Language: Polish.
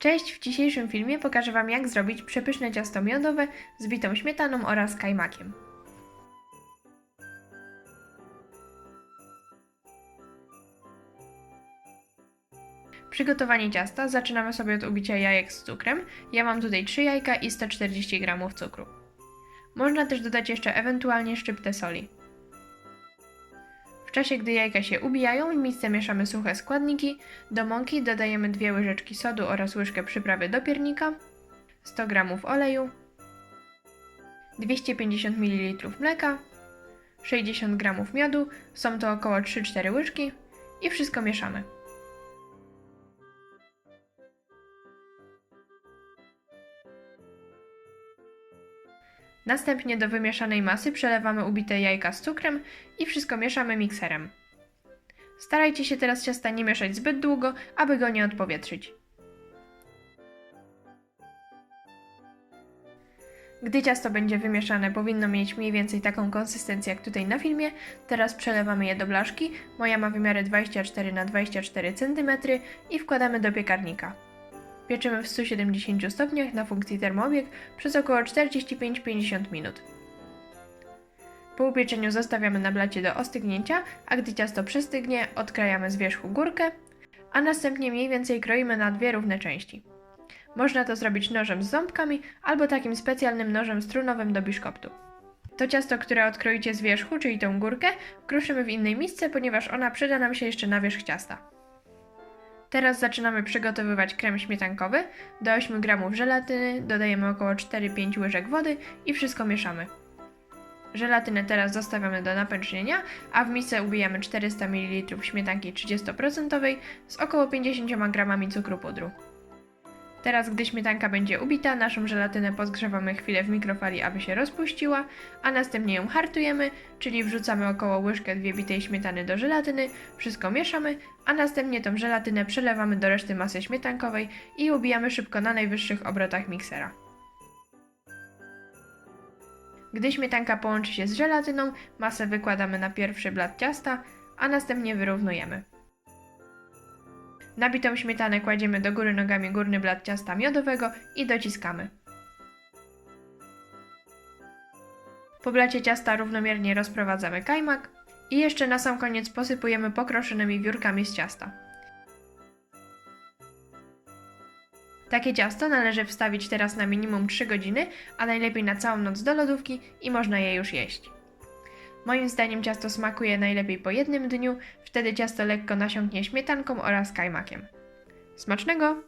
Cześć, w dzisiejszym filmie pokażę Wam jak zrobić przepyszne ciasto miodowe z bitą śmietaną oraz kajmakiem. Przygotowanie ciasta zaczynamy sobie od ubicia jajek z cukrem. Ja mam tutaj 3 jajka i 140 g cukru. Można też dodać jeszcze ewentualnie szczyptę soli. W czasie, gdy jajka się ubijają, w misce mieszamy suche składniki. Do mąki dodajemy 2 łyżeczki sodu oraz łyżkę przyprawy do piernika, 100 g oleju, 250 ml mleka, 60 g miodu, są to około 3-4 łyżki i wszystko mieszamy. Następnie do wymieszanej masy przelewamy ubite jajka z cukrem i wszystko mieszamy mikserem. Starajcie się teraz ciasta nie mieszać zbyt długo, aby go nie odpowietrzyć. Gdy ciasto będzie wymieszane, powinno mieć mniej więcej taką konsystencję jak tutaj na filmie. Teraz przelewamy je do blaszki. Moja ma wymiary 24 na 24 cm i wkładamy do piekarnika. Pieczymy w 170 stopniach na funkcji termoobieg przez około 45-50 minut. Po upieczeniu zostawiamy na blacie do ostygnięcia, a gdy ciasto przystygnie, odkrajamy z wierzchu górkę, a następnie mniej więcej kroimy na dwie równe części. Można to zrobić nożem z ząbkami albo takim specjalnym nożem strunowym do biszkoptu. To ciasto, które odkroicie z wierzchu, czyli tą górkę, kruszymy w innej misce, ponieważ ona przyda nam się jeszcze na wierzch ciasta. Teraz zaczynamy przygotowywać krem śmietankowy. Do 8 g żelatyny dodajemy około 4-5 łyżek wody i wszystko mieszamy. Żelatynę teraz zostawiamy do napęcznienia, a w misce ubijamy 400 ml śmietanki 30% z około 50 g cukru pudru. Teraz, gdy śmietanka będzie ubita, naszą żelatynę podgrzewamy chwilę w mikrofali, aby się rozpuściła, a następnie ją hartujemy, czyli wrzucamy około łyżkę dwie bitej śmietany do żelatyny, wszystko mieszamy, a następnie tą żelatynę przelewamy do reszty masy śmietankowej i ubijamy szybko na najwyższych obrotach miksera. Gdy śmietanka połączy się z żelatyną, masę wykładamy na pierwszy blat ciasta, a następnie wyrównujemy. Nabitą śmietanę kładziemy do góry nogami górny blat ciasta miodowego i dociskamy. Po blacie ciasta równomiernie rozprowadzamy kajmak i jeszcze na sam koniec posypujemy pokroszonymi wiórkami z ciasta. Takie ciasto należy wstawić teraz na minimum 3 godziny, a najlepiej na całą noc do lodówki i można je już jeść. Moim zdaniem ciasto smakuje najlepiej po jednym dniu, wtedy ciasto lekko nasiąknie śmietanką oraz kajmakiem. Smacznego!